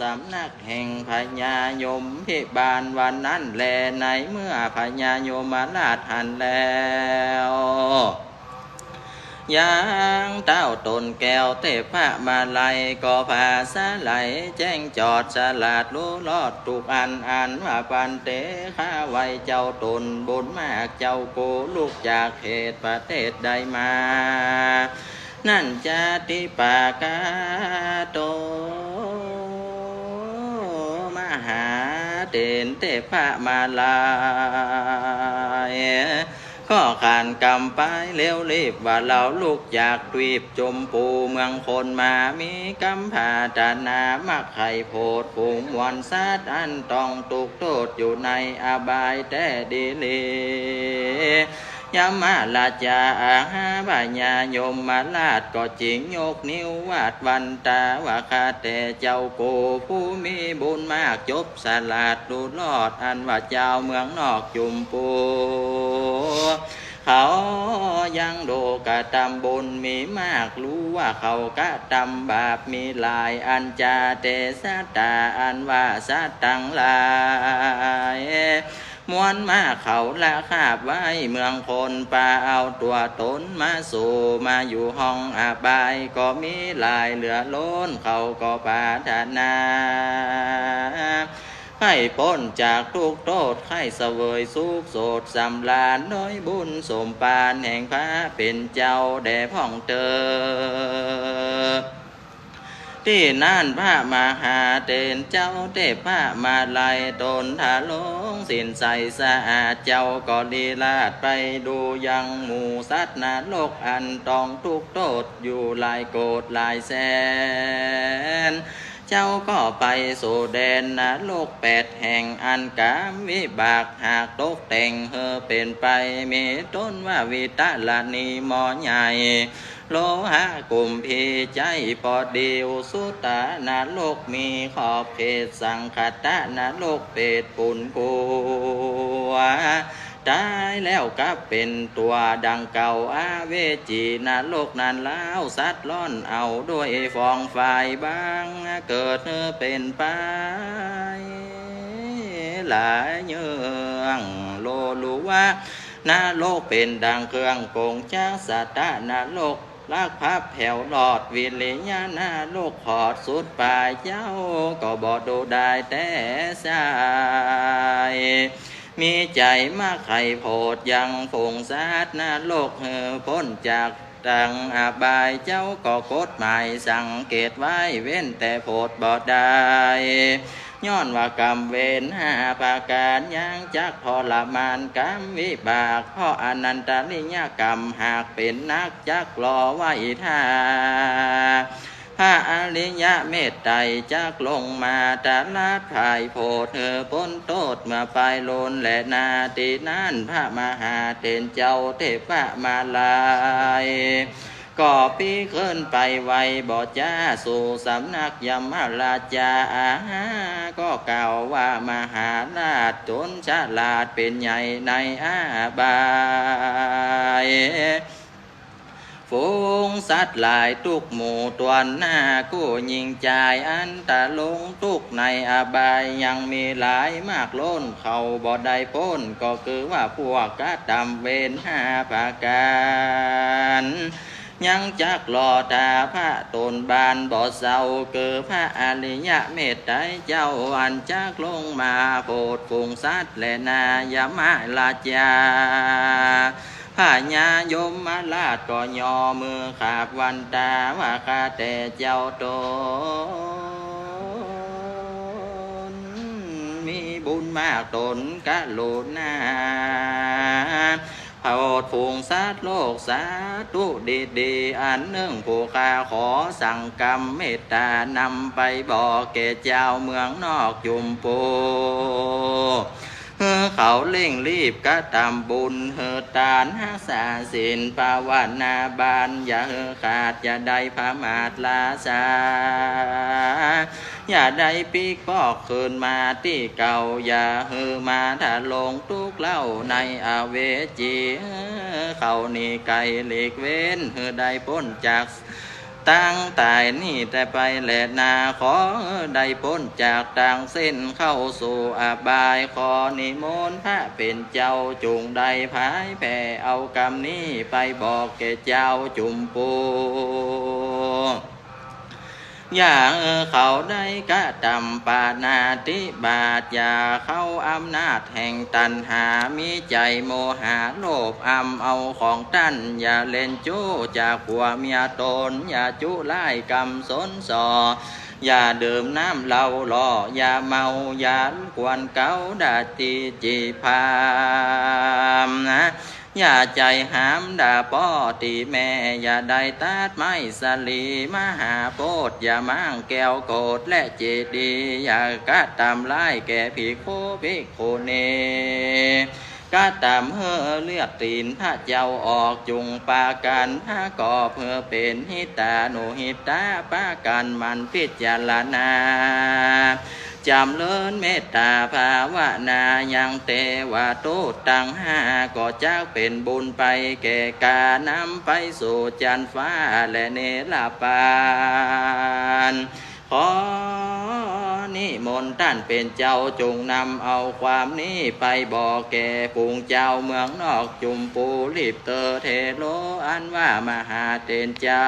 สำนักแห่งพญายมพิบาลวันนั้นแลในเมื่อพญายมมาลาดหันแล้วยางเต้าตนแก้วเทพะมาลัยก็พาสาไหลแจ้งจอดฉลาดรู้รอดทุกอันอันว่าปันเตข้าไว้เจ้าตนบุญมากเจ้าโกลูกจากเหตุประเทศใดมา นั่นจะติปากาโต มหา เด่นเทพะมาลายก็ขานกำไปเร็วรีบว่าเราลูกอยากทวีบจมปูเมืองคนมามีกำผาจานามักไข่โพดผูงวันซาดอันต้องตกโทษอยู่ในอบายแต่ดีเล ยามาลาจาอาหาบายาโยมมาลาดก็จิงโยกนิ้ววาดวันตาว่าคาแต่เจ้าโกผู้มีบุญมากจบสลาดดูรอดอันว่าเจ้าเมืองนอกจุมปูเขายังโดกะตำบุญมีมากรู้ว่าเขากะตำบาปมีหลายอันจาเตสตาอันว่าสตตังหลาย มวนมาเขาละคาบไว้เมืองคนป่าเอาตัวตนมาสู่มาอยู่ห้องอาบาย ก็มีลายเหลือล้นเขาก็ปารถนาให้พ้นจากทุกโทษให้เสวยสุขโสดสำลานน้อยบุญสมปานแห่งพระเป็นเจ้าแด่พ่องเตอ ที่นั่นพระมหาเตนเจ้าเทพพระมาลายตนทาลงสินใสสะอาดเจ้าก็ดีลาดไปดูยังหมู่สัตว์นาโลกอันต้องทุกข์โทษอยู่หลายโกดหลายแสนเจ้าก็ไปสู่แดนนรกแปดแห่งอันกามวิบากหากตกแต่งเฮอเป็นไปมีต้นว่าวิตาลานีหมอใหญ่ โลหะกลุ่มพีใจพอเดียวสุตานรกมีขอบเขตสังคตะนรกเป็ดปุ่นกัวตายแล้วก็เป็นตัวดังเก่าอาเวจีนรกนั้นแล้วสัตว์ล่อนเอาด้วยฟองไฟบางเกิดเป็นไปหลายเยืองโลลูว่านาโลกเป็นดังเครื่องกงจ้าสัตตนาโลก ลากพับแผ่วหลอดวิเลญานาโลกขอดสุดปลายเจ้า ก็บอดูได้แต่สายมีใจมากไข่โพดยังฝงซาดนาโลกเฮอพ้นจากดังอาบายเจ้าก็กฎหมายสังเกตไว้เว้นแต่โพดบอดได้ ย้อนว่ากรรมเวรห้าประการยังจักทรมานกรรมวิบากพราะอนันตริยกรรมหากเป็นนักจักรอไว้ท่าพระอริยะเมตไตรจักลงมาตาลาดภายโพธเธอพ้นโทษมาไปโลนและนาตินั่นพระมหาเตนเจ้าเทพมาลาย ก็ปีขึ้นไปไวบ่จ้าสู่สำนักยมราชาอาหาก็กล่าวว่ามหาราชจนฉลาดเป็นใหญ่ในอาบายฝูงสัตว์หลายทุกหมู่ตัวหน้ากู้ยิงจ่ายอันตะลงทุกในอบายยังมีหลายมากล้นเขาบ่ได้พ้นก็คือว่าพวกกระดำเวนห้าประการ ยังจักรอตาพระตนบานบ่เศร้าเกิดพระอริยะเมตไตรเจ้าอันจักลงมาโปรดฝูงสัตว์และนายมาลาจาพาญายมมาลาดก็ยอมือขาบวันตาว่าข้าแต่เจ้าตนมีบุญมากตนกะโลนา อดผูงสัตว์โลกสาธุดีดีอันเนื่องผู้ข้าขอสั่งกรรมเมตตานำไปบอกแก่เจ้าเมืองนอกจุมปู เฮอเขาเร่งรีบกะตามบุญเฮอตานหาสาสินภาวนาบานอย่าเฮอขาดอย่าได้พามาดลาสาอย่าได้ปีกปอกคืนมาที่เก่าอย่าเฮอมาถ้าลงทุกเล่าในอาเวจีเขานี่ไกลหลีกเว้นเฮอได้พ้นจาก ตั้งแต่นี่แต่ไปแหลนาขอได้พ้นจากต่างเส้นเข้าสู่อาบายขอนิมนต์พระเป็นเจ้าจุงได้พายแผ่เอากรรมนี้ไปบอกแก่เจ้าจุมปู อย่างเขาได้กะตำปานาติบาทอย่าเข้าอำนาจแห่งตันหามีใจโมหะโลภอำเอาของตั้นอย่าเล่นจู้จากหัวเมียตนอย่าจุไล่กรรมสนสออย่าดื่มน้ำเหล้าหล่ออย่าเมาอย่ากวนเกาดาตีจีพามนะ อย่าใจหามด่าป้อตีแม่ อย่าได้ตัดไม้สลีมหาโพดอย่ามั่งแก้วโกดและเจดีย์อย่ากะตามไล่แก่ผีโคภิโคเนกาตามเฮอเลือดตีนพระเจ้าออกจุงปากันพระก่อเพื่อเป็นหิตาโนหิตาปากันมันพิจารณา จำเลินเมตตาภาวนายังเตวาตุตังห้าก็จะเป็นบุญไปแก่กานำไปสู่จันฟ้าและเนรปานขอนิมนต์ท่านเป็นเจ้าจงนำเอาความนี้ไปบอกแก่ปุงเจ้าเมืองนอกจุมปูรีบเตอเทโลอันว่ามหาเตนเจ้า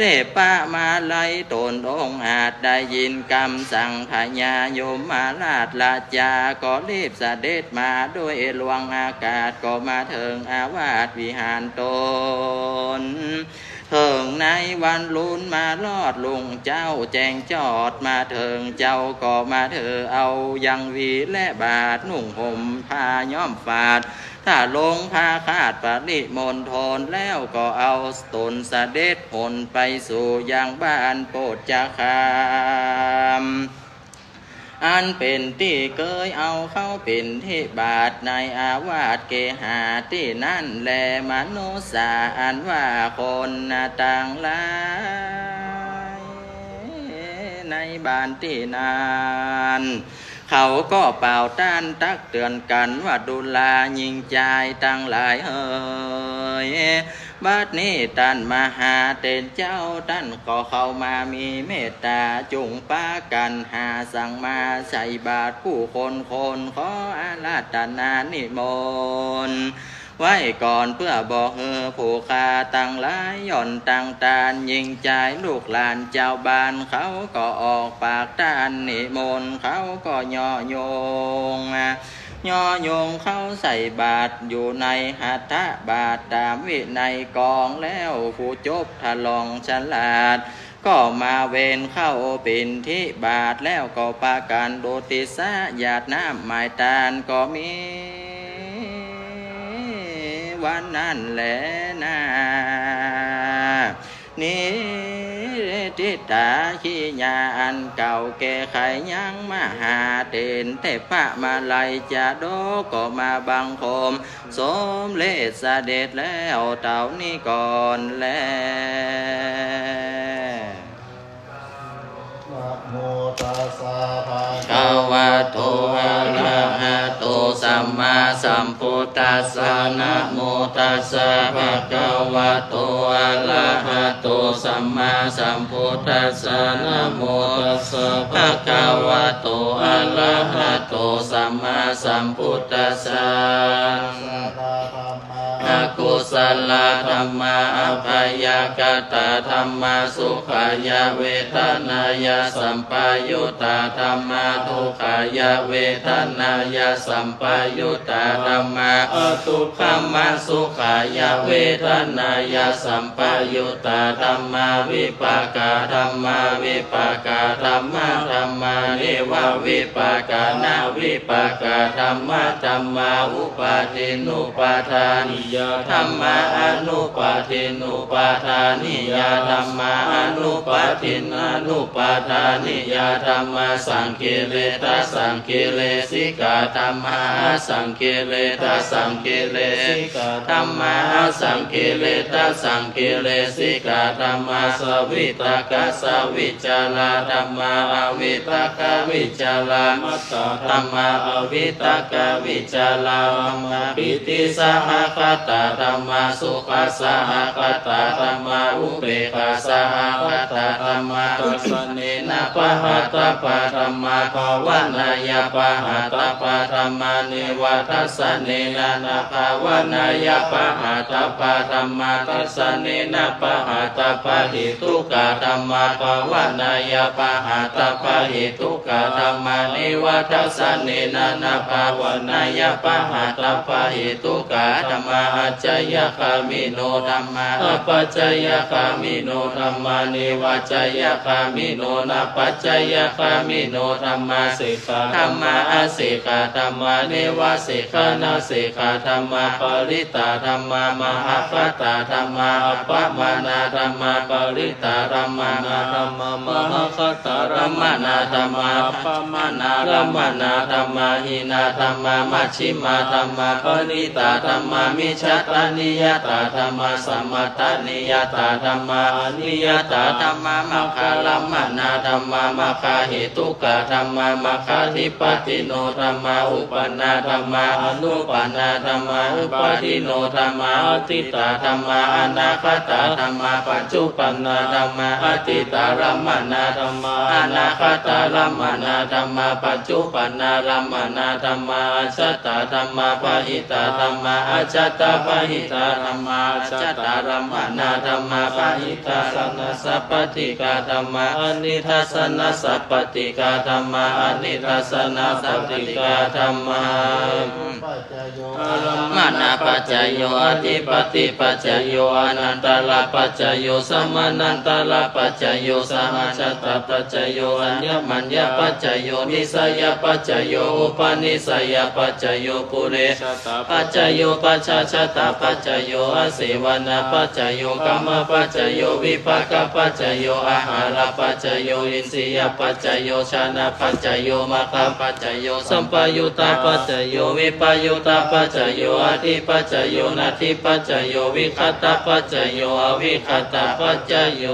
เทปมาไลยตนองอาจได้ยินคำสั่งพญายมมาลาดลาจาก็รีบเสด็จมาด้วยลวงอากาศก็มาถึงอาวาสวิหารตนเถิงในวันลุนมาลอดลุงเจ้าแจงจอดมาเถิงเจ้าก็มาเถอเอายังวีและบาทนุ่งห่มผ้าย้อมฝาด ถ้าลงพาคาดปริมณฑลแล้วก็เอาตนเสด็จผลไปสู่ยังบ้านโปดจาคามอันเป็นที่เคยเอาเข้าเป็นที่บาทในอาวาสเกหาที่นั่นแลมนุษย์สาอันว่าคนนาต่างลายในบ้านที่นาน เขาก็เป่าต้านตักเตือนกันว่าดูลายิงใจตั้งหลายเฮ้ยบัดนี้ท่านมหาเตนเจ้าท่านก็เข้ามามีเมตตาจุงปากันหาสั่งมาใส่บาตรผู้คนคนขออาราธนานิมนต์ ไว้ก่อนเพื่อบอกเฮอผู้คาตังหลายย่อนตังตานยิงใจลูกหลานเจ้าบ้านเขาก็ออกปากตานนิมนต์เขาก็ย่อโยงย่อโยงเข้าใส่บาทอยู่ในหัตถบาทตามวิในกองแล้วผู้จบทะลองฉลาด ก็มาเวนเข้าปินที่บาทแล้วก็ปาการโดติสะหยาดน้ำหมายตาลก็มี วันนั้นแหละนานี่ทิตาขี้ยาอันเก่าแก่ไขยังมหาเด่นเทพะมาไลยจะโดก็มาบังคม สมเลสเสด็จแล้วเต่านี้ก่อนแล้ว นะโมตัสสะภะภะวะโตอะระหะโตสัมมาสัมพุทธัสสะนะโมตัสสะภะคะวะโตอะระหะโตสัมมาสัมพุทธัสสะนะโมตัสสะภะคะวะโตอะระหะโตสัมมาสัมพุทธัสสะธรรมะอกุ ศลธรรมาอภัยกตาธรรมาสุขายเวทนายสัมปายุตาธรรมาทุขายเวทนายสัมปายุตาธรรมาอทุขมาสุขายเวทนายสัมปายุตาธรรมาวิปากาธรรมาวิปากาธรรมาธรรมานิวาวิปากานาวิปากาธรรมะธรรมาอุปาทินุปาทานิยธรรมาอนุปาทินุปาทานิยธรรมาอนุปาทินอนุปาทานิยธรรมาสังคิเลตาสังคิเลสิกาธรรมาสังคิเลตาสังคิเลสิกาธรรมาสังคิเลตาสังคิเลสิกาธรรมาสวิตากาสวิจาราธรรมาอวิตากาวิจารามัตตธรรมาอวิตากาวิจาราธรรมปิติสหคตาธรรมมาสุขัสสะคตตาธรรมาอุเบกขาสะหคตตาธรรมาตัสเนนะปะหัตตปะธรรมาภาวนายปะหัตตปะธรรมานิวัตสเนนะนะภาวนายปะหัตตปะธรรมาตัสเนนะปะหัตตปะหิทุกขธรรมาภาวนายปะหัตตปะหิทุกขธรรมานิวัตสเนนะนะภาวนายปะหัตตปะหิทุกขธรรมาอัจจยยคามิโนธรรมาอปัจจยคามิโนธรรมานิวัจจยคามิโนนะปัจจยคามิโนธรรมาสิกขาธรรมาอสิกขาธรรมานิวาสิกขานาสิกขาธรรมาปริตาธรรมามหาปตาธรรมาอัปปมานาธรรมาปริตาธรรมานาธรรมามหาคตารรมนาธรรมาอัปปมานาธรรมนาธรรมาหินาธรรมามัชชิมาธรรมาปณิตาธรรมามิชตานินิยตาธรรมสัมมตานิยตาธรรมานิยตาธรรมมัคคาลัมมนาธรรมมัคคาเหตุกะธรรมมัคคาธิปติโนธรรมาอุปนาธรรมาอนุปนาธรรมาอุปติโนธรรมาอติตาธรรมาอนาคตาธรรมาปัจจุปนนาธรรมาอติตารัมมนาธรรมาอนาคตารัมมนาธรรมาปัจจุปนนารัมมนาธรรมาอัจตาธรรมาปะหิตาธรรมาอัจจตาปะหิตาธรรมาอัจจตารัมมนาธรรมาปะหิตาสันนสัพพติกาธรรมาอนิทัสสนสัพพติกาธรรมาอนิทัสสนสัพพติกาธรรมามานาปัจจยโยอธิปติปัจจยโยอนันตลาปัจจยโยสมานันตลาปัจจยโยสหัชตปัจจยโยอัญญมัญญปัจจยโยนิสยปัจจยโยอุปนิสยปัจจยโยปุเรปัจจยโยปัจจชตตปัจจยโยอสิวนาปัจจยโยกรรมปัจจยโยวิภากปัจจยโยอาหารปัจจยโยอินทรียปัจจยโยชนะปัจจยโยมาคปัจจยโยสัมปยุตตาปัจจยโยวิปยุตตาปัจจยโยอธิปัจจยโยนาทิปัจจยโยวิคตาปัจจยโยอวิคตาปัจจยโย